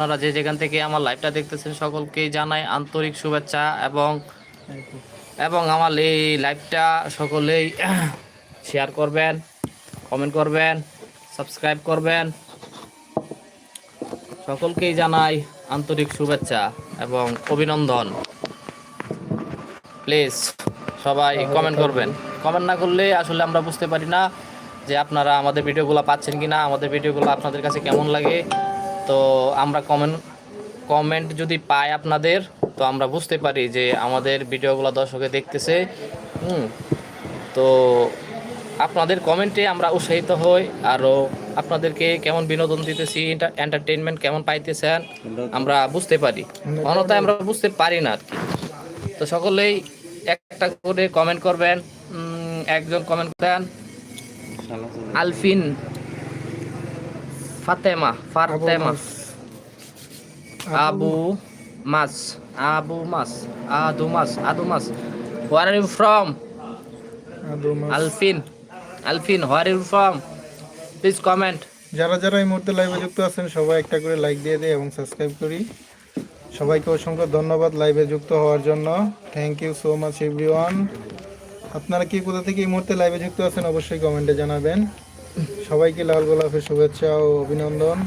আপনারা যে যেখান থেকে আমার লাইভটা দেখতেছেন সকলকেই জানাই আন্তরিক শুভেচ্ছা এবং এবং আমার এই লাইভটা সকলেই শেয়ার করবেন কমেন্ট করবেন সাবস্ক্রাইব করবেন। সকলকেই জানাই আন্তরিক শুভেচ্ছা এবং অভিনন্দন। প্লিজ সবাই কমেন্ট করবেন। কমেন্ট না করলে আসলে আমরা বুঝতে পারি না যে আপনারা আমাদের ভিডিওগুলো পাচ্ছেন কি না আমাদের ভিডিওগুলো আপনাদের কাছে কেমন লাগে। তো আমরা কমেন্ট কমেন্ট যদি পাই আপনাদের তো আমরা বুঝতে পারি যে আমাদের ভিডিওগুলো দর্শকে দেখতেছে। হুম তো আপনাদের কমেন্টে আমরা উৎসাহিত হই। আরও আপনাদেরকে কেমন বিনোদন দিতেছি এন্টারটেনমেন্ট কেমন পাইতেছেন আমরা বুঝতে পারি। অন্যথায় আমরা বুঝতে পারি না আর কি। তো সকলেই একটা করে কমেন্ট করবেন। একজন কমেন্ট করেন আলফিন। ফাতেমা ফাতেমা আবু মাস আবু মাস আদু মাস আদু মাস হোয়ার আর ইউ ফ্রম আলফিন আলফিন where you from please comment যারা যারা এই মুহূর্তে লাইভে যুক্ত আছেন সবাই একটা করে লাইক দিয়ে দেয় এবং সাবস্ক্রাইব করি। সবাইকে অসংখ্য ধন্যবাদ লাইভে যুক্ত হওয়ার জন্য। Thank you so much everyone আপনারা কি কোথা থেকে এই মুহূর্তে লাইভে যুক্ত আছেন অবশ্যই কমেন্টে জানাবেন। সবাইকে লাল গোলাপের শুভেচ্ছা ও অভিনন্দন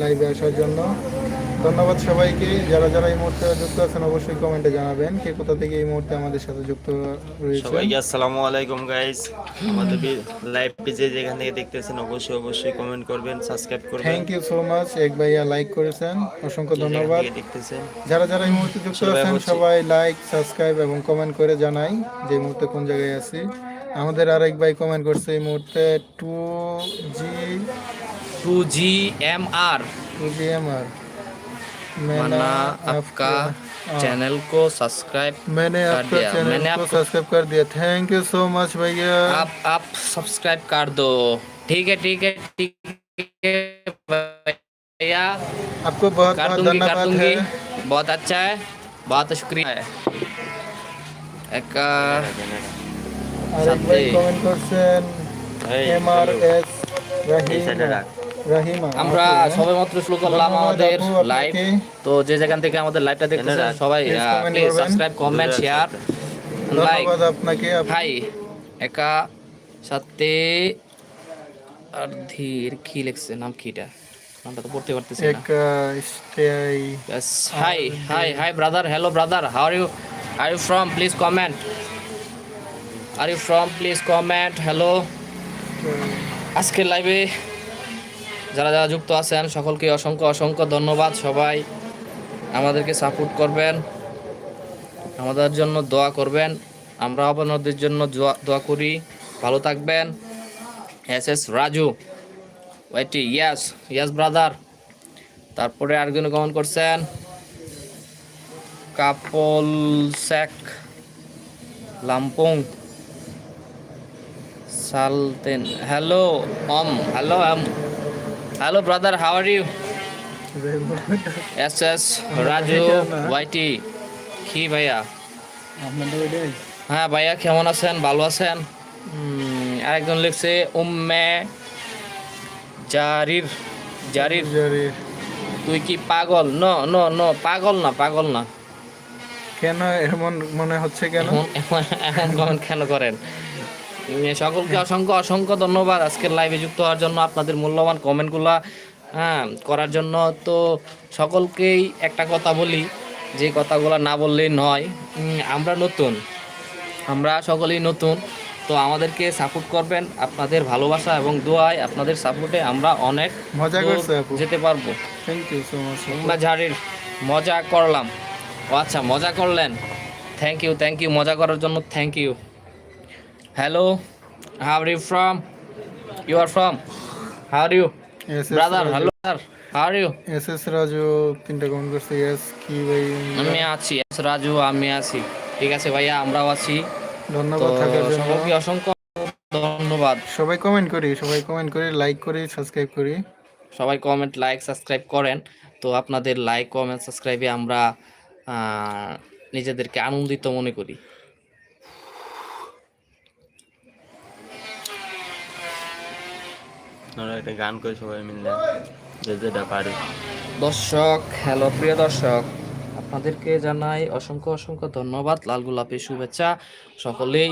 লাইভে আসার জন্য। ধন্যবাদ সবাইকে। যারা যারা এই মুহূর্তে যুক্ত আছেন অবশ্যই কমেন্টে জানাবেন কে কোথা থেকে এই মুহূর্তে আমাদের সাথে যুক্ত রয়েছে সবাইকে আসসালামু আলাইকুম গাইস আমাদের লাইভ পেজে যেখান থেকে দেখতেছেন অবশ্যই অবশ্যই কমেন্ট করবেন সাবস্ক্রাইব করবেন। থ্যাংক ইউ সো মাচ এক ভাইয়া লাইক করেছেন। অসংখ্য ধন্যবাদ। যারা যারা এই মুহূর্তে যুক্ত আছেন সবাই লাইক সাবস্ক্রাইব এবং কমেন্ট করে জানাই যে মুহূর্তে কোন জায়গায় আছি। আমাদের আরেক ভাই কমেন্ট করছে এই মুহূর্তে two G two G M R two G M R मना आपका चैनल को सब्सक्राइब मैंने कर आपका दिया। चैनल मैंने को आपको- सब्सक्राइब कर दिया थैंक यू सो मच भैया आप आप सब्सक्राइब कर दो ठीक है ठीक है ठीक है भैया आपको बहुत कर बहुत दूंगी कर धन्यवाद दूंगी है बहुत अच्छा है बहुत शुक्रिया है एक अ, আরেক ভাই সাথে- কমেন্ট করছেন এই, এম আর এস এই সাইডে রাহিমা আমরা সবে মাত্র শুরু করলাম আমাদের লাইভ তো যে যেখান থেকে আমাদের লাইভটা দেখতেছেন সবাই please subscribe comment share like ধন্যবাদ আপনাকে আপ- হাই একা সাথে অর্ধের কি লিখছে নাম কিটা নামটা তো পড়তে পারতেছি না। এক স্টাই Yes. Hi, hi, hi, brother. Hello, brother. How are you? Are you from? You from please comment. Hello. আজকের লাইভে যারা যারা যুক্ত আছেন, সকলকে অসংখ্য অসংখ্য ধন্যবাদ। সবাই আমাদেরকে সাপোর্ট করবেন, আমাদের জন্য দোয়া করবেন। আমরা আপনাদের জন্য দোয়া- করি। ভালো থাকবেন। S S Raju. YT yes yes brother তারপরে আরেকজন কমেন্ট করছেন? কাপল শেক লাম্পং। সালতেন। Hello um hello um hello brother how are you S S Raju YT কি ভাইয়া হ্যাঁ ভাইয়া কেমন আছেন? ভালো আছেন? আরেকজন লিখছে উম্মে জারির। জারির? জারি। তুই কি পাগল? ন ন ন পাগল না পাগল না। কেন এমন মনে হচ্ছে কেন? এখন কমেন্ট কেন করেন? সকলকে অসংখ্য অসংখ্য ধন্যবাদ আজকের লাইভে যুক্ত হওয়ার জন্য আপনাদের মূল্যবান কমেন্টগুলো হ্যাঁ করার জন্য। তো সকলকেই একটা কথা বলি যে কথাগুলো না বললেই নয়। আমরা নতুন আমরা সকলেই নতুন। তো আমাদেরকে সাপোর্ট করবেন আপনাদের ভালোবাসা এবং দোয়ায় আপনাদের সাপোর্টে আমরা অনেক মজা যেতে পারব। থ্যাংক ইউ সো মাচ আমরা ঝাড়ির মজা করলাম। ও আচ্ছা মজা করলেন। থ্যাংক ইউ থ্যাংক ইউ মজা করার জন্য thank you hello how are you from you are from how are you S brother hello sir how are you S S Raju তিনটা কমেন্ট করছে। ইয়েস কি ভাই? আমি আছি এস রাজু আমি আছি। ঠিক আছে ভাইয়া আমরাও আছি। ধন্যবাদ থাকার জন্য। অসংখ্য ধন্যবাদ। সবাই কমেন্ট করি সবাই কমেন্ট করি লাইক করি সাবস্ক্রাইব করি। সবাই কমেন্ট লাইক সাবস্ক্রাইব করেন। তো আপনাদের লাইক কমেন্ট সাবস্ক্রাইবে আমরা নিজেদেরকে আনন্দিত মনে করি। আমরা একটা গান সবাই মিলে যে যেটা দর্শক, হ্যালো প্রিয় দর্শক, আপনাদেরকে জানাই অসংখ্য অসংখ্য ধন্যবাদ, লাল গোলাপের শুভেচ্ছা। সকলেই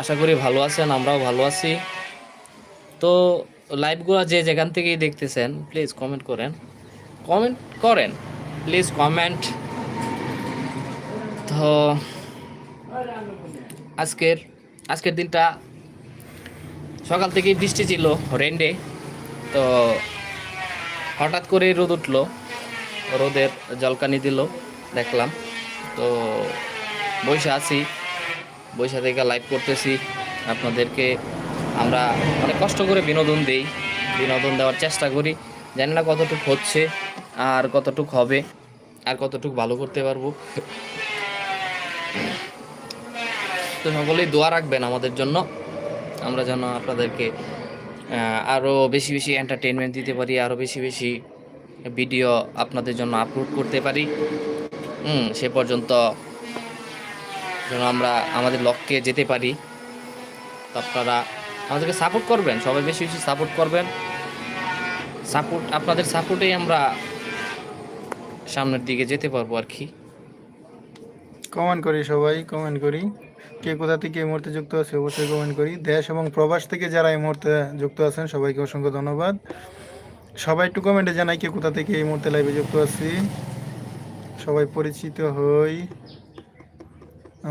আশা করি ভালো আছেন, আমরাও ভালো আছি। তো লাইভগুলো যে যেখান থেকেই দেখতেছেন প্লিজ কমেন্ট করেন। কমেন্ট করেন প্লিজ কমেন্ট তো আজকের আজকের দিনটা সকাল থেকেই বৃষ্টি ছিল রেন্ডে তো হঠাৎ করে রোদ উঠল। রোদের জলকানি দিল, দেখলাম। তো বসে আছি, বসে থেকে লাইভ করতেছি। আপনাদেরকে আমরা অনেক কষ্ট করে বিনোদন দেই, বিনোদন দেওয়ার চেষ্টা করি। জানি না কতটুকু হচ্ছে আর কতটুকু হবে আর কতটুকু ভালো করতে পারব। তো সকলেই দোয়া রাখবেন আমাদের জন্য। আমরা যেন আপনাদেরকে আরও বেশি বেশি এন্টারটেনমেন্ট দিতে পারি আরও বেশি বেশি ভিডিও আপনাদের জন্য আপলোড করতে পারি। সে পর্যন্ত যেন আমরা আমাদের লক্ষ্যে যেতে পারি। আপনারা আমাদেরকে সাপোর্ট করবেন, সবাই বেশি বেশি সাপোর্ট করবেন। সাপোর্ট আপনাদের সাপোর্টেই আমরা সামনের দিকে যেতে পারব আর কি। কমেন্ট করি সবাই কমেন্ট করি। কে কোথা থেকে এই মুহূর্তে যুক্ত আছে অবশ্যই কমেন্ট করি। দেশ এবং প্রবাস থেকে যারা এই মুহূর্তে যুক্ত আছেন, সবাইকে অসংখ্য ধন্যবাদ। সবাই একটু কমেন্টে জানাই কে কোথা থেকে এই মুহূর্তে লাইভে যুক্ত আছি। সবাই পরিচিত হই।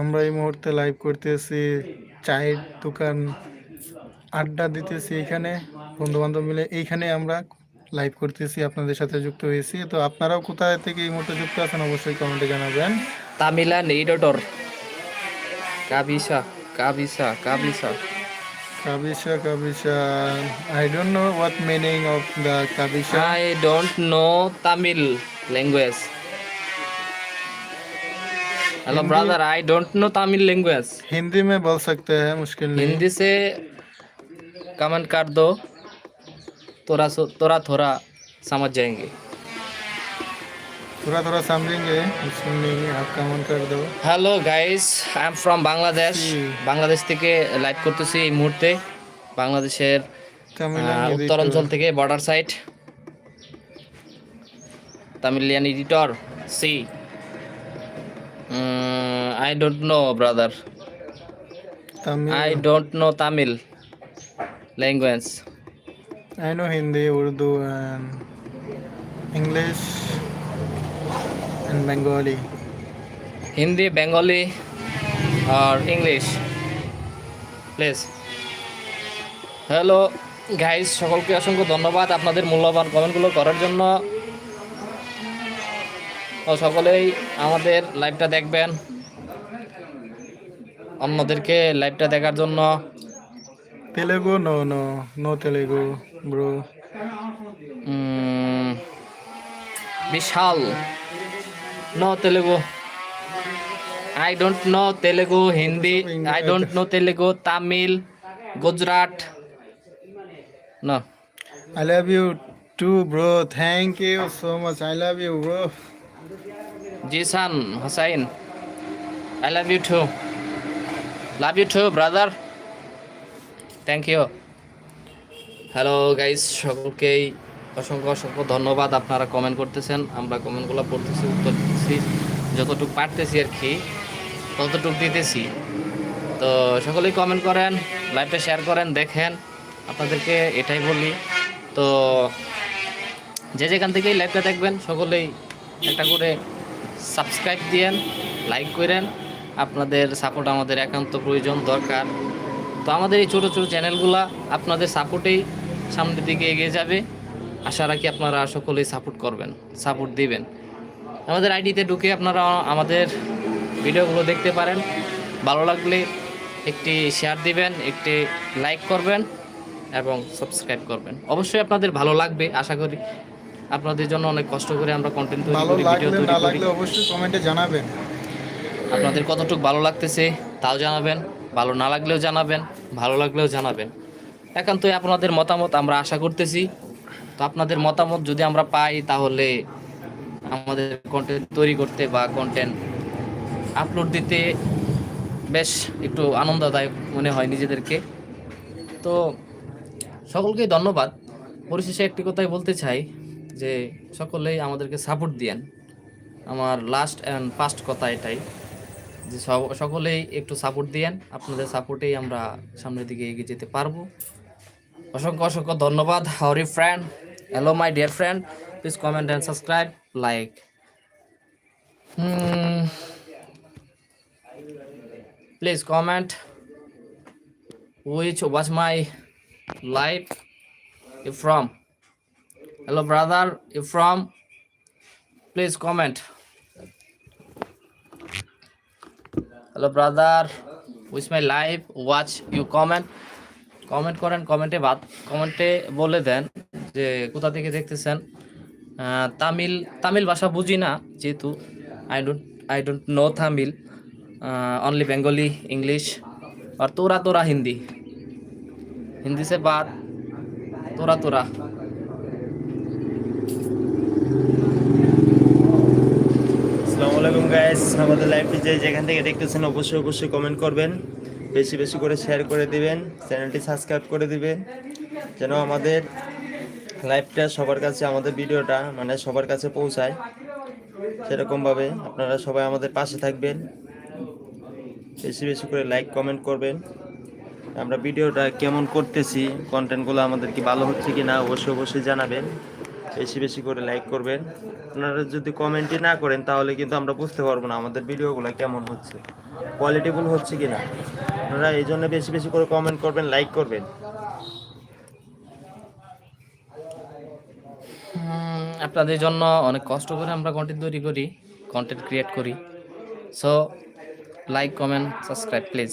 আমরা এই মুহূর্তে লাইভ করতেছি, চায়ের দোকান আড্ডা দিতেছি এখানে। বন্ধু বান্ধব মিলে এইখানে আমরা লাইভ করতেছি, আপনাদের সাথে যুক্ত হয়েছি। তো আপনারাও কোথায় থেকে এই মুহূর্তে যুক্ত আছেন অবশ্যই কমেন্টে জানাবেন। Tamilan editor Kabisa, Kabisa, Kabisa. Kabisa, Kabisa. I don't know what meaning of the Kabisa. I don't know Tamil language. Hello brother I don't know Tamil language Hindi में बोल सकते हैं मुश्किल नहीं हिंदी से कमेंट कर दो थोड़ा थोड़ा थोड़ा समझ जाएँगे थोड़ा थोड़ा समझेंगे मुश्किल नहीं आप कमेंट कर दो hello guys I am from Bangladesh ji. Bangladesh থেকে লাইভ করতেছি এই মুহূর্তে বাংলাদেশের तमिल আহ, উত্তরাঞ্চল থেকে border side Tamilian editor see I don't know brother Tamil I don't know Tamil language I know Hindi, Urdu, and English and Bengali. Hindi Bengali R English please hello guys সকলকে অসংখ্য ধন্যবাদ আপনাদের মূল্যবান কমেন্টগুলো করার জন্য সকলেই আমাদের লাইভটা দেখবেন অন্যদেরকে লাইভটা দেখার জন্য Telugu? No, no, no Telugu, bro. Um, Vishal no Telugu I don't know Telugu Hindi I don't know Telugu Tamil Gujarat no I love you too, bro. Thank you so much. I love you, bro. Jisan Hossain I love you too love you too brother thank you hello guys সকলকেই অসংখ্য অসংখ্য ধন্যবাদ আপনারা comment করতেছেন। আমরা কমেন্টগুলো পড়তেছি, উত্তর দিতেছি। যতটুকু পারতেছি আর কি, ততটুকু দিতেছি। তো সকলেই কমেন্ট করেন লাইভটা শেয়ার করেন, দেখেন। আপনাদেরকে এটাই বলি। তো যে যেখান থেকেই লাইভটা দেখবেন, সকলেই একটা করে সাবস্ক্রাইব দিয়েন লাইক করেন। আপনাদের সাপোর্ট আমাদের একান্ত প্রয়োজন, দরকার। তো আমাদের এই ছোটো ছোটো চ্যানেলগুলা আপনাদের সাপোর্টেই সামনের দিকে এগিয়ে যাবে। আশা রাখি আপনারা সকলেই সাপোর্ট করবেন সাপোর্ট দিবেন। আমাদের আইডিতে ঢুকে আপনারা আমাদের ভিডিওগুলো দেখতে পারেন। ভালো লাগলে একটি শেয়ার দিবেন একটি লাইক করবেন এবং সাবস্ক্রাইব করবেন। অবশ্যই আপনাদের ভালো লাগবে আশা করি আপনাদের জন্য অনেক কষ্ট করে আমরা কন্টেন্ট তৈরি করি ভিডিও তৈরি করি। অবশ্যই কমেন্টে জানাবেন। আপনাদের কতটুকু ভালো লাগতেছে তাও জানাবেন ভালো না লাগলেও জানাবেন ভালো লাগলেও জানাবেন। একান্তই আপনাদের মতামত আমরা আশা করতেছি। তো আপনাদের মতামত যদি আমরা পাই তাহলে আমাদের কন্টেন্ট তৈরি করতে বা কন্টেন্ট আপলোড দিতে বেশ একটু আনন্দদায়ক মনে হয় নিজেদেরকে। তো সকলকে ধন্যবাদ। পরিশেষে একটি কথাই বলতে চাই যে সকলেই আমাদেরকে সাপোর্ট দিয়েন। আমার লাস্ট অ্যান্ড ফার্স্ট কথা এটাই যে সকলেই একটু সাপোর্ট দিয়েন। আপনাদের সাপোর্টেই আমরা সামনের দিকে এগিয়ে যেতে পারব। অসংখ্য অসংখ্য ধন্যবাদ। How are friend. Hello my dear friend please comment and subscribe like please comment which was my life you from hello brother you from please comment hello brother which my life watch you comment comment করেন কমেন্টে বাদ কমেন্টে বলে দেন যে কোথা থেকে দেখতেছেন আহ, তামিল তামিল ভাষা বুঝি না যেহেতু I don't I don't know Tamil only Bengali English और तोरा तोरा हिंदी हिंदी से बात तोरा तोरा আসসালামু আলাইকুম গাইস আমাদের লাইভটি যে যেখান থেকে দেখতেছেন অবশ্যই অবশ্যই কমেন্ট করবেন বেশি বেশি করে শেয়ার করে দিবেন চ্যানেলটি সাবস্ক্রাইব করে দিবেন যেন আমাদের লাইভটা সবার কাছে, আমাদের ভিডিওটা মানে সবার কাছে পৌঁছায়। সেরকমভাবে আপনারা সবাই আমাদের পাশে থাকবেন। বেশি বেশি করে লাইক কমেন্ট করবেন। আমরা ভিডিওটা কেমন করতেছি কন্টেন্টগুলো আমাদের কি ভালো হচ্ছে কি না অবশ্যই অবশ্যই জানাবেন। বেশি বেশি করে লাইক করবেন। আপনারা যদি কমেন্টই না করেন, তাহলে কিন্তু আমরা বুঝতে পারব না আমাদের ভিডিওগুলো কেমন হচ্ছে কোয়ালিটিফুল হচ্ছে কি না আপনারা এই জন্য বেশি বেশি করে কমেন্ট করবেন লাইক করবেন। আপনাদের জন্য অনেক কষ্ট করে আমরা কন্টেন্ট তৈরি করি কন্টেন্ট ক্রিয়েট করি। So like comment subscribe please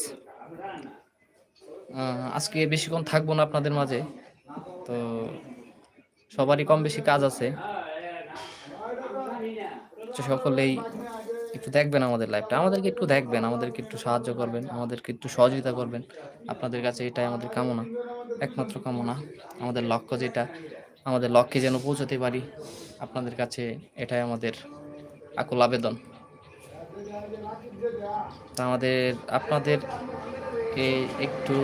আজকে বেশিক্ষণ থাকব না আপনাদের মাঝে। তো সবারই কম বেশি কাজ আছে। সকলেই একটু দেখবেন আমাদের লাইফটা আমাদেরকে একটু দেখবেন, আমাদেরকে একটু সাহায্য করবেন, আমাদেরকে একটু সহযোগিতা করবেন। আপনাদের কাছে এটাই আমাদের কামনা। একমাত্র কামনা, আমাদের লক্ষ্য যেটা আমাদের লক্ষ্যে যেন পৌঁছাতে পারি, আপনাদের কাছে এটাই আমাদের আকুল আবেদন। তা আমাদের, আপনাদেরকে একটু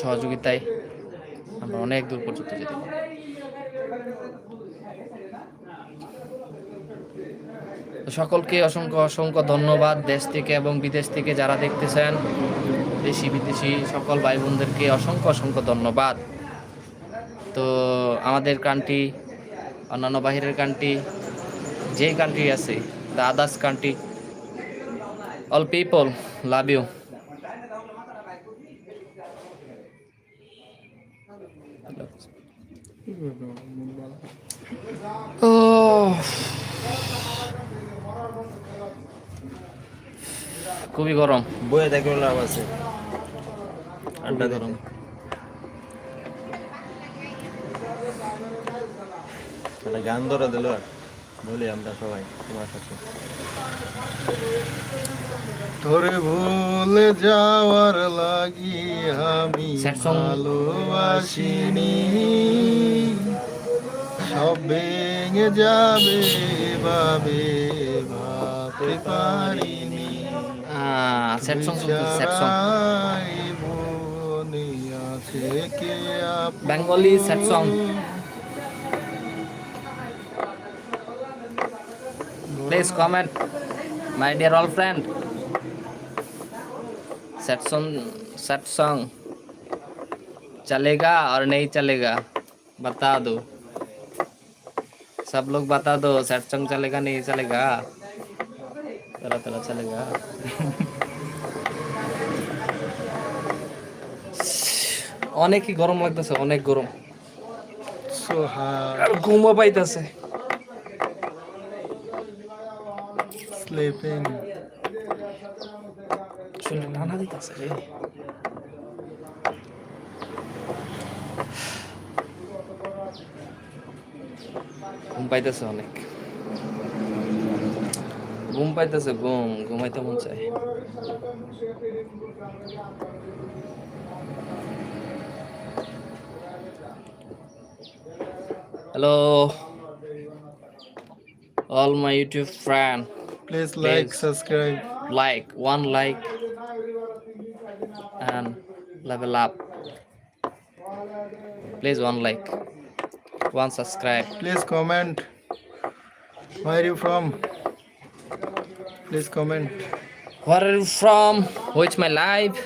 সহযোগিতায় আমরা অনেক দূর পর্যন্ত যেতে পারি। সকলকে অসংখ্য অসংখ্য ধন্যবাদ দেশ থেকে এবং বিদেশ থেকে যারা দেখতেছেন। দেশি বিদেশি সকল ভাই বোনদেরকে অসংখ্য অসংখ্য ধন্যবাদ। তো আমাদের কান্ট্রি অন্যান্য বাহিরের কান্ট্রি যে কান্ট্রি আছে the others country all people love you খুবই গরম। বইয়ে দেখে লাভ আছে। আড্ডা গরম একটা গান ধরে দিল বলি আমরা সবাই তোমার সাথে। তোরে ভুলে যাওয়ার লাগি আমি ভালোবাসিনি। সব ভেঙে যাবে ভাবে ভাবতে পারিনি। Sad song sad song Bengali sad song please comment my dear all friend sad song sad song चलेगा और नहीं चलेगा बता दो सब लोग बता दो सैड सॉन्ग चलेगा नहीं चलेगा चला चला चलेगा অনেকই গরম লাগতেছে অনেক গরম। ঘুমও পাইতেছে। দিতেছে রে। ঘুম পাইতেছে অনেক। ঘুম পাইতেছে ঘুম ঘুমাইতে মন চায়। Hello, all my YouTube friend. Please, Please like, subscribe. Like, one like, and level up. Please, one like, one subscribe. Please comment. Where are you from? Please comment. Where are you from? Watch my live.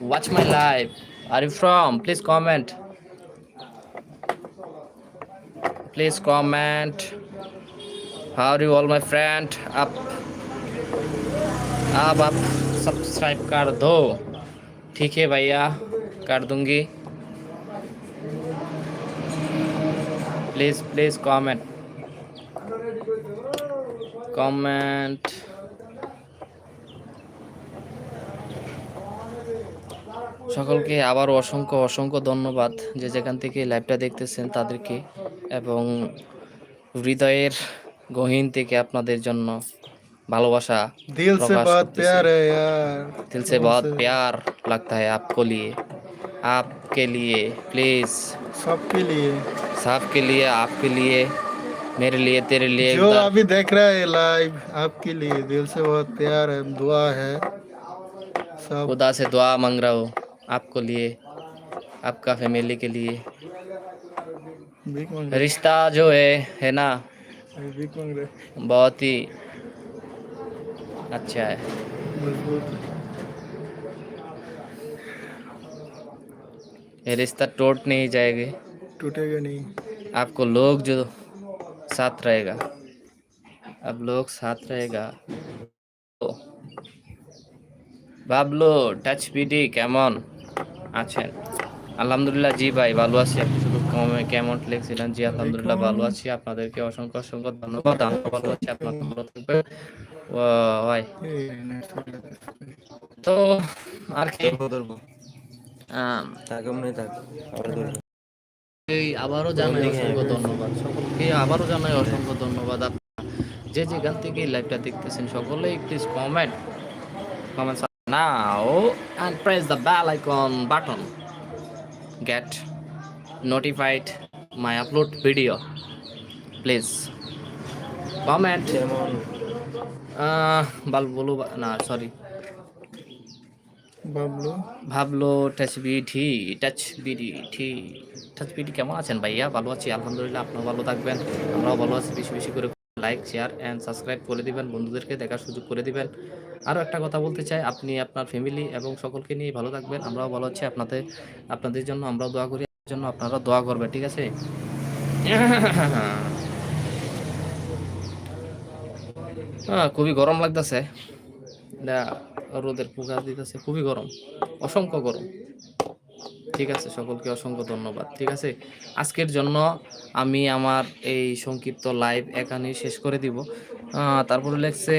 Watch my live. Are you from? Please comment. Please comment. How you all all friend आप. अब आप subscribe कर दो। ठीक है भैया, कर दूँगी। प्लीज़ प्लीज़ कमेंट कमेंट সকলকে আবারও অসংখ্য অসংখ্য ধন্যবাদ যে যেখান থেকে লাইভটা দেখতেছেন তাদেরকে এবং হৃদয়ের গহীন থেকে আপনাদের জন্য ভালোবাসা दिल से प्रकाश बहुत करते प्यार है यार दिल से बहुत प्यार लगता है आपको लिए आपके लिए प्लीज सबके लिए सबके लिए आपके लिए मेरे लिए तेरे लिए जो एकदम- अभी देख रहा है लाइव आपके लिए दिल से बहुत प्यार है दुआ है सब खुदा से दुआ मांग रहा हूँ आपको लिए आपका फैमिली के लिए भीख मांग रिश्ता जो है है ना रहे भीख मांग रहे बहुत ही अच्छा है मजबूत ये रिश्ता टूट नहीं जाएगा टूटेगा नहीं आपको लोग जो साथ रहेगा अब लोग साथ रहेगा তো বাবলু টাচ পিডি কেমন আছেন? আলহামদুলিল্লাহ, জি ভাই, ভালো আছি। আপনি শুধু কেমন লিখছিলেন জি, আলহামদুলিল্লাহ, ভালো আছি। আপনাদেরকে অসংখ্য অসংখ্য ধন্যবাদ। আমরা ভালো আছি আপনাদের ভালো থাকবে তো, আর কি? জানাই ধন্যবাদ। আবারও জানাই অসংখ্য ধন্যবাদ। যে যেখান থেকে লাইভটা দেখতেছেন, সকলেই please comment comment now and press the bell icon button get notified my upload video please comment যেমন বাল বলো বা- না সরি বাবলু ভাবলো টাচ বিডি টাচ বিডি ঠি টাচ বিডি কেমন আছেন ভাইয়া? ভালো আছি আলহামদুলিল্লাহ আপনারা ভালো থাকবেন। আমরাও ভালো আছি বেশি বেশি করে লাইক শেয়ার অ্যান্ড সাবস্ক্রাইব করে দিবেন। বন্ধুদেরকে দেখার সুযোগ করে দিবেন। আরও একটা কথা বলতে চাই। আপনি আপনার ফ্যামিলি এবং সকলকে নিয়ে ভালো থাকবেন। আমরাও ভালো আছি আপনাদের আপনাদের জন্য আমরাও দোয়া করি। জন্য আপনারা দোয়া করবেন, ঠিক আছে? হ্যাঁ খুবই গরম লাগতেছে। রোদের পোকা দিতেছে, খুবই গরম। অসংখ্য গরম। ঠিক আছে, সকলকে অসংখ্য ধন্যবাদ, ঠিক আছে? আজকের জন্য আমি আমার এই সংক্ষিপ্ত লাইভ এখানে শেষ করে দিব। তারপরে লিখছে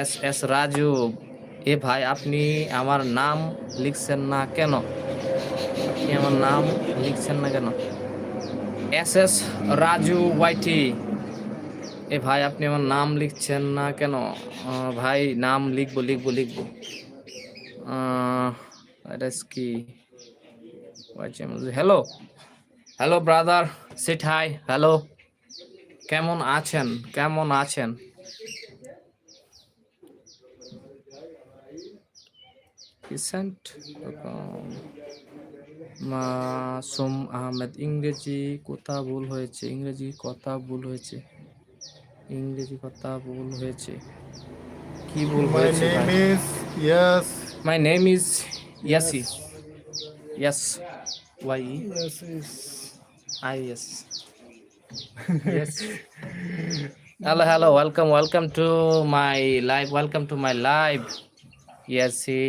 এস এস রাজু, এ ভাই, আপনি আমার নাম লিখছেন না কেন? আপনি আমার নাম লিখছেন না কেন? এস এস রাজু ওয়াইটি, এ ভাই, আপনি আমার নাম লিখছেন না কেন? ভাই, নাম লিখব লিখব লিখব। এটা কি? হ্যালো হ্যালো ব্রাদার সিট হাই হ্যালো কেমন আছেন? কেমন আছেন? রিসেন্ট মাসুম আহমেদ ইংরেজি কথা ভুল হয়েছে ইংরেজি কথা ভুল হয়েছে ইংরেজি কথা ভুল হয়েছে। কি ভুল হয়েছে name is yes. My name is ইয়াসি yes Y Yes, I S yes. Hello hello. Welcome welcome to my live. Welcome to my live. Yes see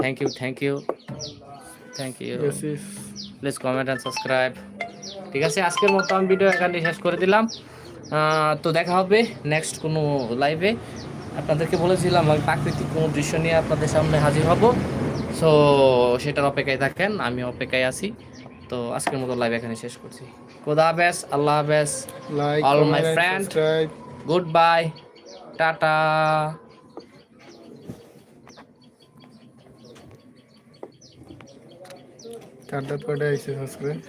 thank you thank you. Thank you. Yes, is please comment and subscribe ঠিক আছে আজকের মতো আমি video এখানে শেষ করে দিলাম। তো দেখা হবে নেক্সট কোনো লাইভে আপনাদেরকে বলেছিলাম আমি প্রাকৃতিক কোনো দৃশ্য নিয়ে আপনাদের সামনে হাজির হব। সো সেটার অপেক্ষায় থাকেন আমি অপেক্ষায় আছি। তো আজকের মতো লাইভ এখানে শেষ করছি। খোদা হাফেজ আল্লাহ হাফেজ। All my friend. Good bye tata. কাটা পড়ে আইসে সাবস্ক্রাইব